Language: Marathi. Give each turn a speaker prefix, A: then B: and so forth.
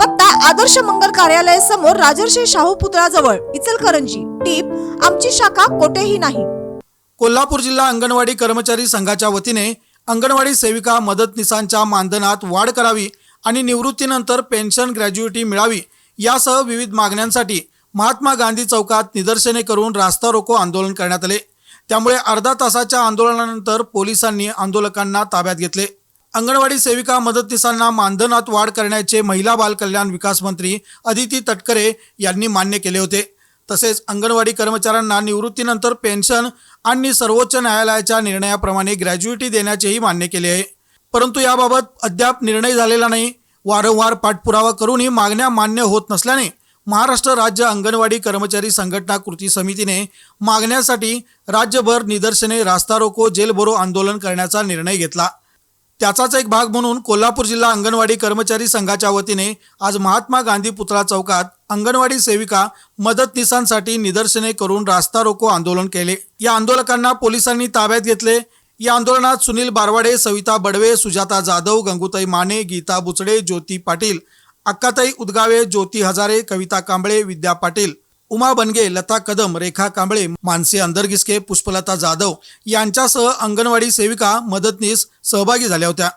A: पत्ता आदर्श मंगल कार्यालय समोर राजर्षी शाहू पुतळाजवळ इचलकरंजी. टीप आमची शाखा कोठेही नाही.
B: कोल्हापूर जिल्हा अंगणवाडी कर्मचारी संघाच्या वतीने अंगणवाडी सेविका मदतनीसांच्या मानधनात वाढ करावी आणि निवृत्तीनंतर पेन्शन ग्रॅज्युएटी मिळावी यासह विविध मागण्यांसाठी महात्मा गांधी चौकात निदर्शने करून रास्ता रोको आंदोलन करण्यात आले. त्यामुळे अर्धा तासाच्या आंदोलनानंतर पोलिसांनी आंदोलकांना ताब्यात घेतले. अंगणवाडी सेविका मदतनीसांना मानधनात वाढ करण्याचे महिला बाल कल्याण विकास मंत्री अदिती तटकरे यांनी मान्य केले होते. तसेच अंगणवाडी कर्मचाऱ्यांना निवृत्तीनंतर पेन्शन आणि सर्वोच्च न्यायालयाच्या निर्णयाप्रमाणे ग्रॅज्युइटी देण्याचेही मान्य केले आहे. परंतु याबाबत अद्याप निर्णय झालेला नाही. वारंवार पाठपुरावा करूनही मागण्या मान्य होत नसल्याने महाराष्ट्र राज्य अंगणवाडी कर्मचारी संघटना कृती समितीने मागण्यासाठी राज्यभर निदर्शने रास्ता रोको जेलभरो आंदोलन करण्याचा निर्णय घेतला. त्याचाच एक भाग म्हणून कोल्हापूर जिल्हा अंगणवाडी कर्मचारी संघाच्या वतीने आज महात्मा गांधी पुतळा चौकात अंगणवाडी सेविका मदतनीसांसाठी निदर्शने करून रास्ता रोको आंदोलन केले. या आंदोलकांना पोलिसांनी ताब्यात घेतले. या आंदोलनात सुनील बारवाडे सविता बडवे सुजाता जाधव गंगूताई माने गीता बुचडे ज्योती पाटील अक्काताई उदगावे ज्योती हजारे कविता कांबळे विद्या पाटील उमा बनगे लता कदम रेखा कांबळे मानसी अंदरगिसके पुष्पलता जाधव यांच्यासह अंगणवाडी सेविका मदतनीस सहभागी झाल्या होत्या.